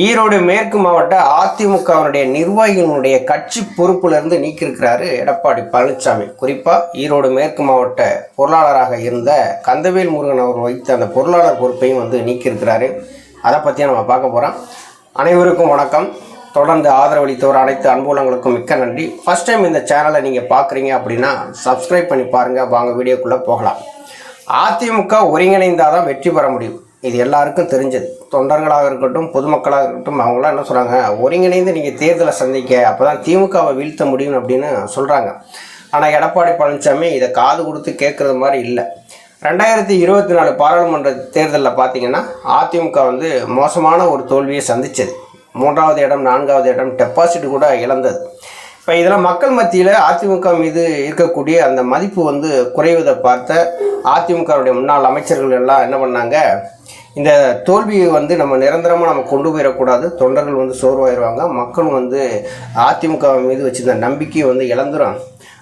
ஈரோடு மேற்கு மாவட்ட அதிமுகவினுடைய நிர்வாகிகளுடைய கட்சி பொறுப்பிலிருந்து நீக்கியிருக்கிறாரு எடப்பாடி பழனிசாமி. குறிப்பாக ஈரோடு மேற்கு மாவட்ட பொருளாளராக இருந்த கந்தவேல் முருகன் அவர் வைத்த அந்த பொருளாளர் பொறுப்பையும் வந்து நீக்கியிருக்கிறாரு. அதை பற்றியும் நம்ம பார்க்க போகிறோம் அனைவருக்கும் வணக்கம். தொடர்ந்து ஆதரவளித்தவர் அனைத்து அன்புலங்களுக்கும் மிக்க நன்றி. ஃபஸ்ட் டைம் இந்த சேனலை நீங்கள் பார்க்குறீங்க அப்படின்னா சப்ஸ்கிரைப் பண்ணி பாருங்கள் வாங்க வீடியோக்குள்ளே போகலாம். அதிமுக ஒருங்கிணைந்தால் தான் வெற்றி பெற முடியும். இது எல்லாருக்கும் தெரிஞ்சது. தொண்டர்களாக இருக்கட்டும் பொதுமக்களாக இருக்கட்டும் அவங்களாம் என்ன சொல்கிறாங்க ஒருங்கிணைந்து நீங்கள் தேர்தலை சந்திக்க அப்போ தான் திமுகவை வீழ்த்த முடியும் அப்படின்னு சொல்கிறாங்க ஆனால் எடப்பாடி பழனிசாமி இதை காது கொடுத்து கேட்குறது மாதிரி இல்லை. ரெண்டாயிரத்தி இருபத்தி நாலு பாராளுமன்ற தேர்தலில் பார்த்தீங்கன்னா அதிமுக வந்து மோசமான ஒரு தோல்வியை சந்தித்தது மூன்றாவது இடம் நான்காவது இடம் டெபாசிட் கூட இழந்தது. இப்போ இதெல்லாம் மக்கள் மத்தியில் அதிமுக மீது இருக்கக்கூடிய அந்த மதிப்பு வந்து குறைவதை பார்த்த அதிமுகவுடைய முன்னாள் அமைச்சர்கள் எல்லாம் என்ன பண்ணாங்க இந்த தோல்வியை வந்து நம்ம நிரந்தரமாக நம்ம கொண்டு போயிடக்கூடாது. தொண்டர்கள் வந்து சோர்வாயிருவாங்க. மக்களும் வந்து அதிமுக மீது வச்சிருந்த நம்பிக்கையை வந்து இழந்துரும்.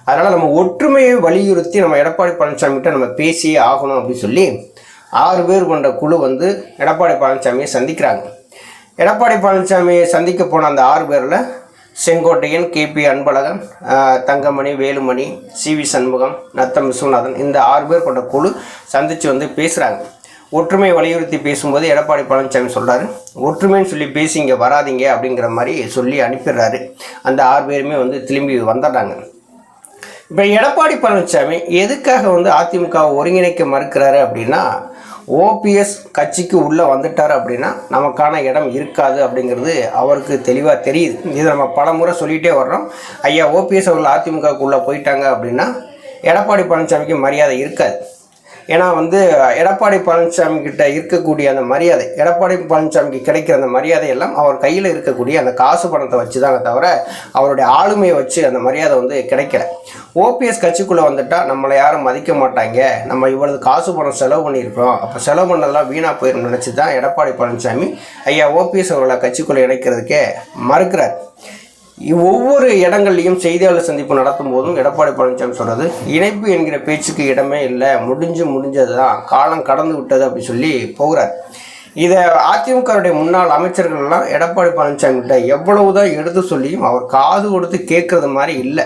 அதனால் நம்ம ஒற்றுமையை வலியுறுத்தி நம்ம எடப்பாடி பழனிசாமிகிட்ட நம்ம பேசியே ஆகணும் அப்படின்னு சொல்லி ஆறு பேர் கொண்ட குழு வந்து எடப்பாடி பழனிசாமியை சந்திக்கிறாங்க. எடப்பாடி பழனிசாமியை சந்திக்க போன அந்த ஆறு பேரில் Sengottaiyan KP Anbazhagan Thangamani Velumani C V Shanmugam Natham Viswanathan இந்த ஆறு பேர் கொண்ட குழு சந்தித்து வந்து பேசுகிறாங்க ஒற்றுமை வலியுறுத்தி பேசும்போது எடப்பாடி பழனிசாமி சொல்கிறாரு ஒற்றுமைன்னு சொல்லி பேசி இங்கே வராதீங்க அப்படிங்கிற மாதிரி சொல்லி அனுப்பிடுறாரு. அந்த ஆறு பேருமே வந்து திரும்பி வந்துடுறாங்க. இப்போ எடப்பாடி பழனிசாமி எதுக்காக வந்து அதிமுகவை ஒருங்கிணைக்க மறுக்கிறாரு அப்படின்னா ஓபிஎஸ் கட்சிக்கு உள்ளே வந்துட்டார் அப்படின்னா நமக்கான இடம் இருக்காது அப்படிங்கிறது அவருக்கு தெளிவாக தெரியுது. இது நம்ம பல முறை சொல்லிகிட்டே வர்றோம். ஐயா ஓபிஎஸ் அவர்கள் அதிமுகவுக்கு உள்ளே போயிட்டாங்க அப்படின்னா எடப்பாடி பழனிசாமிக்கு மரியாதை இருக்காது. ஏன்னா வந்து எடப்பாடி பழனிசாமி கிட்ட இருக்கக்கூடிய அந்த மரியாதை எடப்பாடி பழனிசாமிக்கு கிடைக்கிற அந்த மரியாதை எல்லாம் அவர் கையில் இருக்கக்கூடிய அந்த காசு பணத்தை வச்சு தாங்க தவிர அவருடைய ஆளுமையை வச்சு அந்த மரியாதை வந்து கிடைக்கல. ஓபிஎஸ் கட்சிக்குள்ளே வந்துட்டால் நம்மளை யாரும் மதிக்க மாட்டாங்க. நம்ம இவ்வளவு காசு பணம் செலவு பண்ணியிருக்கோம் அப்போ செலவு பண்ணதெல்லாம் வீணாக போயிடும் நினச்சி தான் எடப்பாடி பழனிசாமி ஐயா ஓபிஎஸ் அவர்களை கட்சிக்குள்ளே இணைக்கிறதுக்கே மறுக்கிறார். ஒவ்வொரு இடங்கள்லையும் செய்தியாளர் சந்திப்பு நடத்தும் போதும் எடப்பாடி பழனிசாமி சொல்கிறது இணைப்பு என்கிற பேச்சுக்கு இடமே இல்லை முடிஞ்சு முடிஞ்சது தான் காலம் கடந்து விட்டது அப்படி சொல்லி போகிறார். இதை அதிமுகவுடைய முன்னாள் அமைச்சர்கள்லாம் எடப்பாடி பழனிசாமி கிட்ட எவ்வளவுதான் எடுத்து சொல்லியும் அவர் காது கொடுத்து கேட்குறது மாதிரி இல்லை.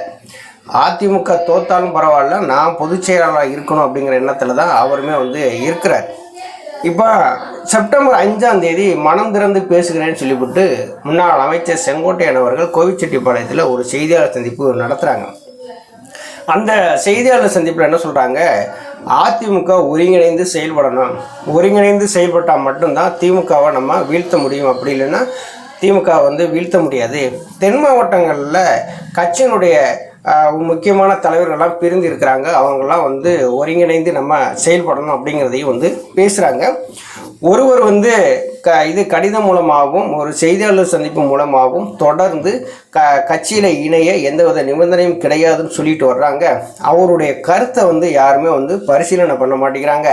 அதிமுக தோத்தாலும் பரவாயில்ல நான் பொதுச் செயலாளராக இருக்கணும் அப்படிங்கிற எண்ணத்தில் தான் அவருமே வந்து இருக்கிறார். இப்போ செப்டம்பர் அஞ்சாம் தேதி மனம் திறந்து பேசுகிறேன்னு சொல்லிவிட்டு முன்னாள் அமைச்சர் செங்கோட்டையன் அவர்கள் கோவிச்செட்டிப்பாளையத்தில் ஒரு செய்தியாளர் சந்திப்பு நடத்துகிறாங்க அந்த செய்தியாளர் சந்திப்பில் என்ன சொல்கிறாங்க அதிமுக ஒருங்கிணைந்து செயல்படணும். ஒருங்கிணைந்து செயல்பட்டால் மட்டும்தான் திமுகவை நம்ம வீழ்த்த முடியும். அப்படி இல்லைன்னா திமுக வந்து வீழ்த்த முடியாது. தென் மாவட்டங்களில் கட்சியினுடைய முக்கியமான தலைவர்கள்லாம் பிரிந்து இருக்கிறாங்க. அவங்கெல்லாம் வந்து ஒருங்கிணைந்து நம்ம செயல்படணும் அப்படிங்கிறதையும் வந்து பேசுகிறாங்க ஒருவர் வந்து க இது கடிதம் மூலமாகவும் ஒரு செய்தியாளர் சந்திப்பு மூலமாகவும் தொடர்ந்து க கட்சியில் இணைய எந்தவித நிபந்தனையும் கிடையாதுன்னு சொல்லிட்டு வர்றாங்க. அவருடைய கருத்தை வந்து யாருமே வந்து பரிசீலனை பண்ண மாட்டேங்கிறாங்க.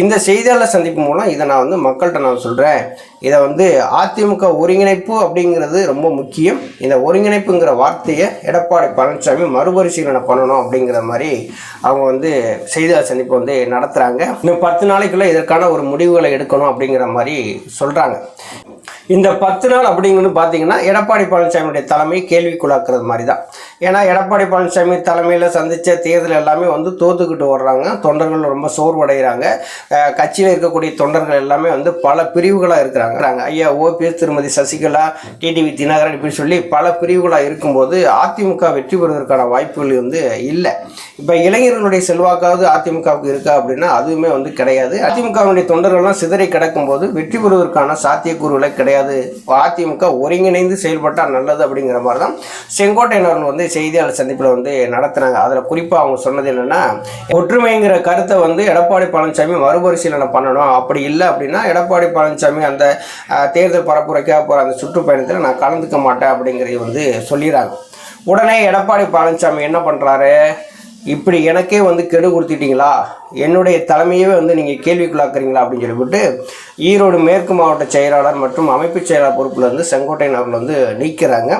இந்த செய்தியாளர் சந்திப்பு மூலம் இதை நான் வந்து மக்கள்கிட்ட நான் சொல்கிறேன் இதை வந்து அதிமுக ஒருங்கிணைப்பு அப்படிங்கிறது ரொம்ப முக்கியம். இந்த ஒருங்கிணைப்புங்கிற வார்த்தையை எடப்பாடி பழனிசாமி மறுபரிசீலனை பண்ணணும் அப்படிங்கிற மாதிரி அவங்க வந்து செய்தியாளர் சந்திப்பு வந்து நடத்துகிறாங்க இன்னும் பத்து நாளைக்குள்ளே இதற்கான ஒரு முடிவுகளை எடுக்கணும் அப்படிங்கிற மாதிரி சொல்கிறாங்க இந்த பத்து நாள் அப்படிங்கிறது பார்த்தீங்கன்னா எடப்பாடி பழனிசாமியுடைய தலைமை கேள்விக்குள்ளாக்குறது மாதிரி தான் ஏன்னா எடப்பாடி பழனிசாமி தலைமையில் சந்தித்த தேர்தல் எல்லாமே வந்து தோத்துக்கிட்டு வர்றாங்க. தொண்டர்கள் ரொம்ப சோர்வடைகிறாங்க. கட்சியில் இருக்கக்கூடிய தொண்டர்கள் எல்லாமே வந்து பல பிரிவுகளாக இருக்கிறாங்க. ஐயா ஓபிஎஸ் திருமதி சசிகலா டிடிவி தினகரன் இப்படி சொல்லி பல பிரிவுகளாக இருக்கும்போது அதிமுக வெற்றி பெறுவதற்கான வாய்ப்புகள் வந்து இல்லை. இப்போ இளைஞர்களுடைய செல்வாக்காவது அதிமுகவுக்கு இருக்கா அப்படின்னா அதுவுமே வந்து கிடையாது. அதிமுகவுடைய தொண்டர்கள்லாம் சிதறி கிடக்கும்போது வெற்றி பெறுவதற்கான சாத்தியக்கூறுகளை கிடையாது. அதிமுக ஒருங்கிணைந்து செயல்பட்டால் நல்லது அப்படிங்கிற மாதிரி தான் செங்கோட்டையன் வந்து செய்தியாளர் சந்திப்பில் வந்து நடத்துனாங்க. அதில் குறிப்பாக அவங்க சொன்னது என்னென்னா ஒற்றுமைங்கிற கருத்தை வந்து எடப்பாடி பழனிசாமி மறுபரிசீலனை பண்ணணும். அப்படி இல்லை அப்படின்னா எடப்பாடி பழனிசாமி அந்த தேர்தல் பரப்புரைக்காக போகிற அந்த சுற்றுப்பயணத்தில் நான் கலந்துக்க மாட்டேன் அப்படிங்கிறத வந்து சொல்லிடுறாங்க. உடனே எடப்பாடி பழனிசாமி என்ன பண்ணுறாரு இப்படி எனக்கே வந்து கெடு கொடுத்துட்டீங்களா? என்னுடைய தலைமையவே வந்து நீங்கள் கேள்விக்குள்ளாக்குறீங்களா அப்படின்னு சொல்லிவிட்டு ஈரோடு மேற்கு மாவட்ட செயலாளர் மற்றும் அமைப்பு செயலாளர் பொறுப்பில் இருந்து செங்கோட்டையன் அவர்கள் வந்து நீக்கிறாங்க.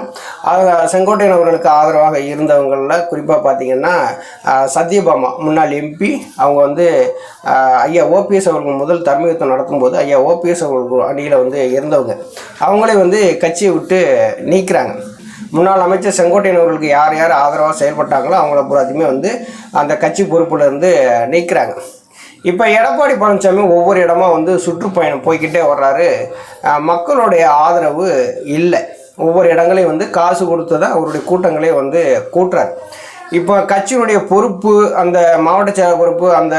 செங்கோட்டையன் அவர்களுக்கு ஆதரவாக இருந்தவங்களில் குறிப்பாக பார்த்தீங்கன்னா சத்யபாமா முன்னாள் எம்பி அவங்க வந்து ஐயா ஓபிஎஸ் அவர்கள் முதல் தர்மயுத்தம் நடத்தும்போது ஐயா ஓபிஎஸ் அவர்கள் அணியில் வந்து இருந்தவங்க. அவங்களே வந்து கட்சியை விட்டு நீக்கிறாங்க. முன்னாள் அமைச்சர் செங்கோட்டையன் அவர்களுக்கு யார் யார் ஆதரவாக செயல்பட்டாங்களோ அவங்கள பூராத்தையுமே வந்து அந்த கட்சி பொறுப்புலேருந்து நீக்கிறாங்க. இப்போ எடப்பாடி பழனிசாமி ஒவ்வொரு இடமா வந்து சுற்றுப்பயணம் போய்க்கிட்டே வர்றாரு. மக்களுடைய ஆதரவு இல்லை. ஒவ்வொரு இடங்களையும் வந்து காசு கொடுத்து தான் அவருடைய கூட்டங்களே வந்து கூட்டுறாரு. இப்போ கட்சியினுடைய பொறுப்பு அந்த மாவட்ட செயலர் பொறுப்பு அந்த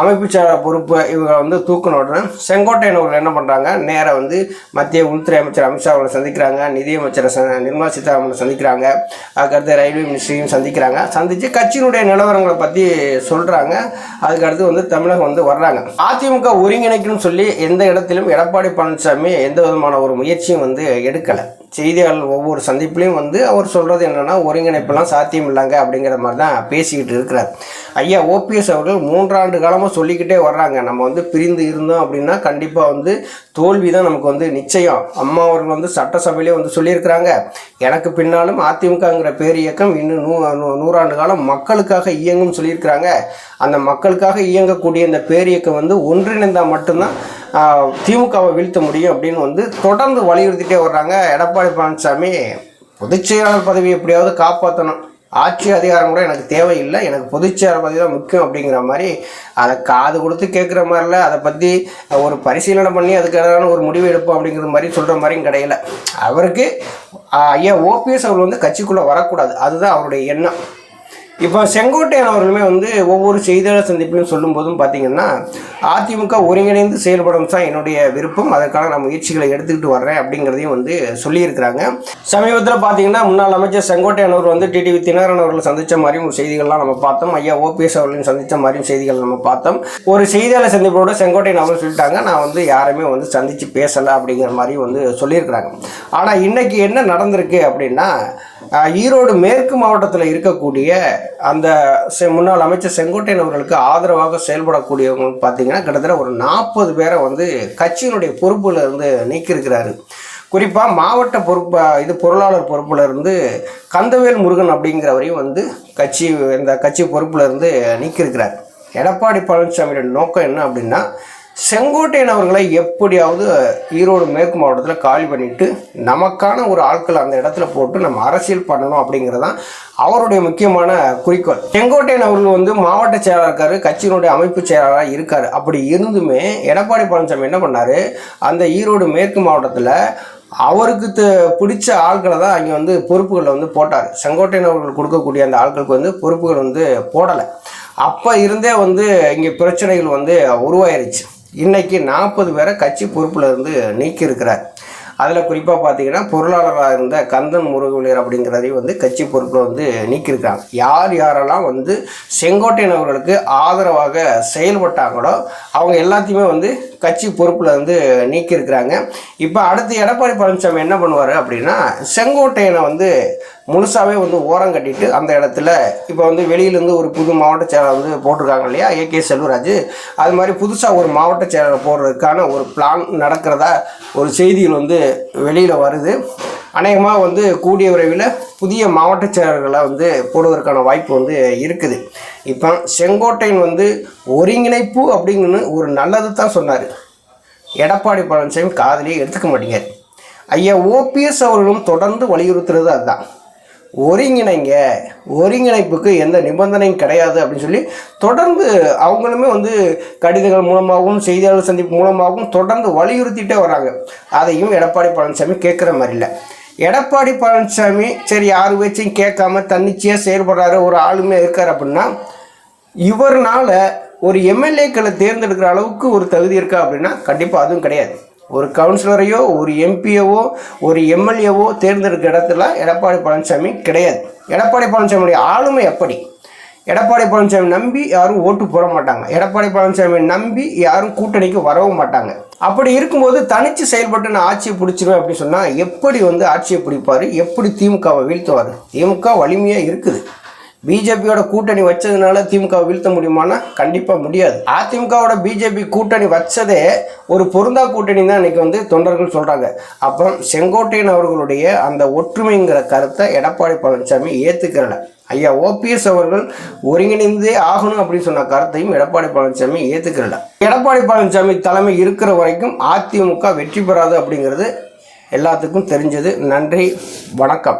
அமைப்பு செயலர் பொறுப்பு இவங்க வந்து தூக்கின உடனே செங்கோட்டையன் அவர்கள் என்ன பண்ணுறாங்க நேராக வந்து மத்திய உள்துறை அமைச்சர் அமித்ஷா அவர்களை சந்திக்கிறாங்க நிதியமைச்சரை ச நிர்மலா சீதாராமனை சந்திக்கிறாங்க அதுக்கடுத்து ரயில்வே மினிஸ்ட்ரியும் சந்திக்கிறாங்க. சந்தித்து கட்சியினுடைய நிலவரங்களை பற்றி சொல்கிறாங்க அதுக்கடுத்து வந்து தமிழகம் வந்து வர்றாங்க. அதிமுக ஒருங்கிணைக்கணும்னு சொல்லி எந்த இடத்திலும் எடப்பாடி பழனிசாமி எந்த விதமான ஒரு முயற்சியும் வந்து எடுக்கலை. செய்தியாளர் ஒவ்வொரு சந்திப்புலையும் வந்து அவர் சொல்கிறது என்னென்னா ஒருங்கிணைப்பெல்லாம் சாத்தியம் இல்லைங்க அப்படிங்கிற மாதிரி தான் பேசிக்கிட்டு இருக்கிறார். ஐயா ஓபிஎஸ் அவர்கள் மூன்றாண்டு காலமாக சொல்லிக்கிட்டே வர்றாங்க. நம்ம வந்து பிரிந்து இருந்தோம் அப்படின்னா கண்டிப்பாக வந்து தோல்வி தான் நமக்கு வந்து நிச்சயம். அம்மா அவர்கள் வந்து சட்டசபையிலே வந்து சொல்லியிருக்கிறாங்க. எனக்கு பின்னாலும் அதிமுகங்கிற பேர் இயக்கம் இன்னும் நூ நூறாண்டு காலம் மக்களுக்காக இயங்கும் சொல்லியிருக்கிறாங்க. அந்த மக்களுக்காக இயங்கக்கூடிய இந்த பேரியக்கம் வந்து ஒன்றிணைந்தால் மட்டும்தான் திமுகவை வீழ்த்த முடியும் அப்படின்னு வந்து தொடர்ந்து வலியுறுத்திட்டே வர்றாங்க. எடப்பாடி பழனிசாமி பொதுச் செயலாளர் பதவி எப்படியாவது காப்பாற்றணும் ஆட்சி அதிகாரம் கூட எனக்கு தேவையில்லை. எனக்கு பொதுச் பற்றி தான் முக்கியம் அப்படிங்கிற மாதிரி அதை காது கொடுத்து கேட்குற மாதிரில அதை பற்றி ஒரு பரிசீலனை பண்ணி அதுக்கான ஒரு முடிவு எடுப்போம் அப்படிங்கிற மாதிரி சொல்கிற மாதிரியும் கிடையல. அவருக்கு ஐயா ஓபிஎஸ் அவர் வந்து கட்சிக்குள்ளே வரக்கூடாது. அதுதான் அவருடைய எண்ணம். இப்போ செங்கோட்டையன் அவர்களுமே வந்து ஒவ்வொரு செய்தியாளர் சந்திப்பிலும் சொல்லும்போதும் பார்த்தீங்கன்னா அதிமுக ஒருங்கிணைந்து செயல்படும் தான் என்னுடைய விருப்பம். அதற்கான நான் முயற்சிகளை எடுத்துக்கிட்டு வர்றேன் அப்படிங்கிறதையும் வந்து சொல்லியிருக்கிறாங்க. சமீபத்தில் பார்த்தீங்கன்னா முன்னாள் அமைச்சர் செங்கோட்டையன் அவர் வந்து டிடிவி தினகரன் அவர்கள் சந்தித்த மாதிரியும் ஒரு செய்திகள்லாம் நம்ம பார்த்தோம். ஐயா ஓபிஎஸ் அவர்களையும் சந்தித்த மாதிரியும் செய்திகள் நம்ம பார்த்தோம். ஒரு செய்தியாளர் சந்திப்போட செங்கோட்டையன் அவர்கள் சொல்லிட்டாங்க நான் வந்து யாருமே வந்து சந்தித்து பேசலை அப்படிங்கிற மாதிரி வந்து சொல்லியிருக்கிறாங்க. ஆனால் இன்றைக்கி என்ன நடந்திருக்கு அப்படின்னா ஈரோடு மேற்கு மாவட்டத்தில் இருக்கக்கூடிய அந்த செ- முன்னாள் அமைச்சர் செங்கோட்டையன் அவர்களுக்கு ஆதரவாக செயல்படக்கூடியவங்க பார்த்தீங்கன்னா கிட்டத்தட்ட ஒரு நாற்பது பேரை வந்து கட்சியினுடைய பொறுப்பில் இருந்து நீக்கியிருக்கிறாரு. குறிப்பாக மாவட்ட பொறுப்பு இது பொருளாளர் பொறுப்பில் இருந்து கந்தவேல் முருகன் அப்படிங்கிறவரையும் வந்து கட்சி இந்த கட்சி பொறுப்புல இருந்து நீக்கியிருக்கிறார். எடப்பாடி பழனிசாமியோட நோக்கம் என்ன அப்படின்னா செங்கோட்டையன் அவர்களை எப்படியாவது ஈரோடு மேற்கு மாவட்டத்தில் காலி பண்ணிட்டு நமக்கான ஒரு ஆட்கள் அந்த இடத்துல போட்டு நம்ம அரசியல் பண்ணணும் அப்படிங்கிறதான் அவருடைய முக்கியமான குறிக்கோள். செங்கோட்டையன் அவர்கள் வந்து மாவட்ட செயலாளர் இருக்காரு கட்சியினுடைய அமைப்பு செயலாளராக இருக்கார். அப்படி இருந்துமே எடப்பாடி பழனிசாமி என்ன பண்ணார்? அந்த ஈரோடு மேற்கு மாவட்டத்தில் அவருக்கு த- பிடிச்ச ஆட்களை தான் அங்கே வந்து பொறுப்புகளில் வந்து போட்டார். செங்கோட்டையன் அவர்கள் கொடுக்கக்கூடிய அந்த ஆட்களுக்கு வந்து பொறுப்புகள் வந்து போடலை. அப்போ இருந்தே வந்து இங்கே பிரச்சனைகள் வந்து உருவாயிருச்சு. இன்றைக்கி நாற்பது பேரை கட்சி பொறுப்பில் இருந்து நீக்கியிருக்கிறார். அதில் குறிப்பாக பார்த்தீங்கன்னா பொருளாளராக இருந்த கந்தன் முருகவேலர் அப்படிங்கிறதையும் வந்து கட்சி பொறுப்பில் வந்து நீக்கியிருக்காங்க யார் யாரெல்லாம் வந்து செங்கோட்டையன் அவர்களுக்கு ஆதரவாக செயல்பட்டாங்களோ அவங்க எல்லாத்தையுமே வந்து கட்சி பொறுப்பில் வந்து நீக்கியிருக்கிறாங்க. இப்போ அடுத்து எடப்பாடி பழனிசாமி என்ன பண்ணுவார் அப்படின்னா செங்கோட்டையனை வந்து முழுசாவே வந்து ஓரம் கட்டிட்டு அந்த இடத்துல இப்போ வந்து வெளியிலேருந்து ஒரு புது மாவட்ட செயலர் வந்து போட்டிருக்காங்க இல்லையா? ஏகே செல்வராஜ். அது மாதிரி புதுசாக ஒரு மாவட்ட செயலர் போடுறதுக்கான ஒரு பிளான் நடக்கிறதா ஒரு செய்திகள் வந்து வெளியில் வருது. அநேகமாக வந்து கூடிய விரைவில் புதிய மாவட்ட செயலர்களை வந்து போடுவதற்கான வாய்ப்பு வந்து இருக்குது. இப்போ செங்கோட்டையன் வந்து ஒருங்கிணைப்பு அப்படிங்கன்னு ஒரு நல்லது தான் சொன்னார். எடப்பாடி பழனிசாமி காதலியே எடுத்துக்க மாட்டேங்கார் ஐயா ஓபிஎஸ் அவர்களும் தொடர்ந்து வலியுறுத்துறது அதுதான். ஒருங்கிணைங்க. ஒருங்கிணைப்புக்கு எந்த நிபந்தனையும் கிடையாது அப்படின்னு சொல்லி தொடர்ந்து அவங்களுமே வந்து கடிதங்கள் மூலமாகவும் செய்தியாளர் சந்திப்பு மூலமாகவும் தொடர்ந்து வலியுறுத்திட்டே வராங்க. அதையும் எடப்பாடி பழனிசாமி கேட்குற மாதிரி இல்லை. எடப்பாடி பழனிசாமி சரி யார் வச்சும் கேட்காம தன்னிச்சையாக செயல்படுறாரு ஒரு ஆளுமே இருக்கார் அப்படின்னா இவர்னால் ஒரு எம்எல்ஏக்களை தேர்ந்தெடுக்கிற அளவுக்கு ஒரு தகுதி இருக்கா அப்படின்னா கண்டிப்பாக அதுவும் கிடையாது. ஒரு கவுன்சிலரையோ ஒரு எம்பியவோ ஒரு எம்எல்ஏவோ தேர்ந்தெடுக்க இடத்துல எடப்பாடி பழனிசாமி கிடையாது. எடப்பாடி பழனிசாமியுடைய ஆளுமை எப்படி எடப்பாடி பழனிசாமி நம்பி யாரும் ஓட்டு போட மாட்டாங்க. எடப்பாடி பழனிசாமி நம்பி யாரும் கூட்டணிக்கு வரவும் மாட்டாங்க. அப்படி இருக்கும்போது தனித்து செயல்பட்டு நான் ஆட்சியை பிடிச்சிருவேன் அப்படின்னு சொன்னால் எப்படி வந்து ஆட்சியை பிடிப்பார்? எப்படி திமுகவை வீழ்த்துவார்? திமுக வலிமையாக இருக்குது. பிஜேபியோட கூட்டணி வச்சதுனால திமுக வீழ்த்த முடியுமானா கண்டிப்பாக முடியாது. அதிமுகவோட பிஜேபி கூட்டணி வச்சதே ஒரு பொருந்தா கூட்டணி தான் இன்றைக்கி வந்து தொண்டர்கள் சொல்கிறாங்க அப்போ செங்கோட்டையன் அவர்களுடைய அந்த ஒற்றுமைங்கிற கருத்தை எடப்பாடி பழனிசாமி ஏற்றுக்கிறல ஐயா ஓபிஎஸ் அவர்கள் ஒருங்கிணைந்தே ஆகணும் அப்படின்னு சொன்ன கருத்தையும் எடப்பாடி பழனிசாமி ஏற்றுக்கிறல எடப்பாடி பழனிசாமி தலைமை இருக்கிற வரைக்கும் அதிமுக வெற்றி பெறாது அப்படிங்கிறது எல்லாத்துக்கும் தெரிஞ்சது. நன்றி வணக்கம்.